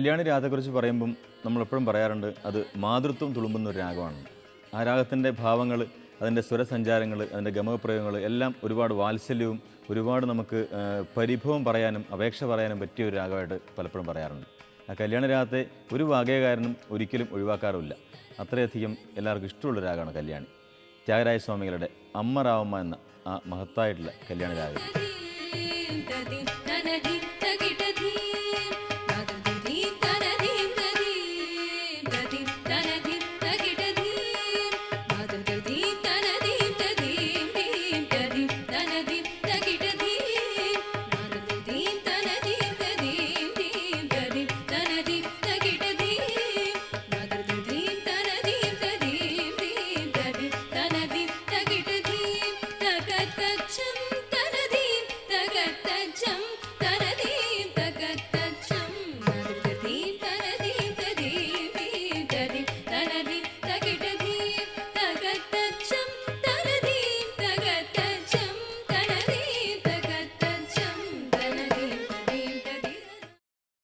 കല്യാണി രാധയെക്കുറിച്ച് പറയുമ്പം നമ്മളെപ്പോഴും പറയാറുണ്ട് അത് മാതൃത്വം തുളുമ്പുന്ന ഒരു രാഗമാണ്. ആ രാഗത്തിന്റെ ഭാവങ്ങൾ അതിന്റെ സ്വരസഞ്ചാരങ്ങൾ അതിന്റെ ഗമകപ്രയോഗങ്ങൾ എല്ലാം ഒരുപാട് വാത്സല്യവും ഒരുപാട് നമുക്ക് പരിഭവം പറയാനും അപേക്ഷ പറയാനും പറ്റിയ ഒരു രാഗമായിട്ട് പലപ്പോഴും പറയാറുണ്ട്. ആ കല്യാണ രാഗത്തെ ഒരു വാഗയകാരനും ഒരിക്കലും ഒഴിവാക്കാറുമില്ല. അത്രയധികം എല്ലാവർക്കും ഇഷ്ടമുള്ള രാഗമാണ് കല്യാണി. ത്യാഗരായ സ്വാമികളുടെ അമ്മ രാവമ്മ എന്ന ആ മഹത്തായിട്ടുള്ള കല്യാണ രാഗം ತನದಿ ತಗಿಡ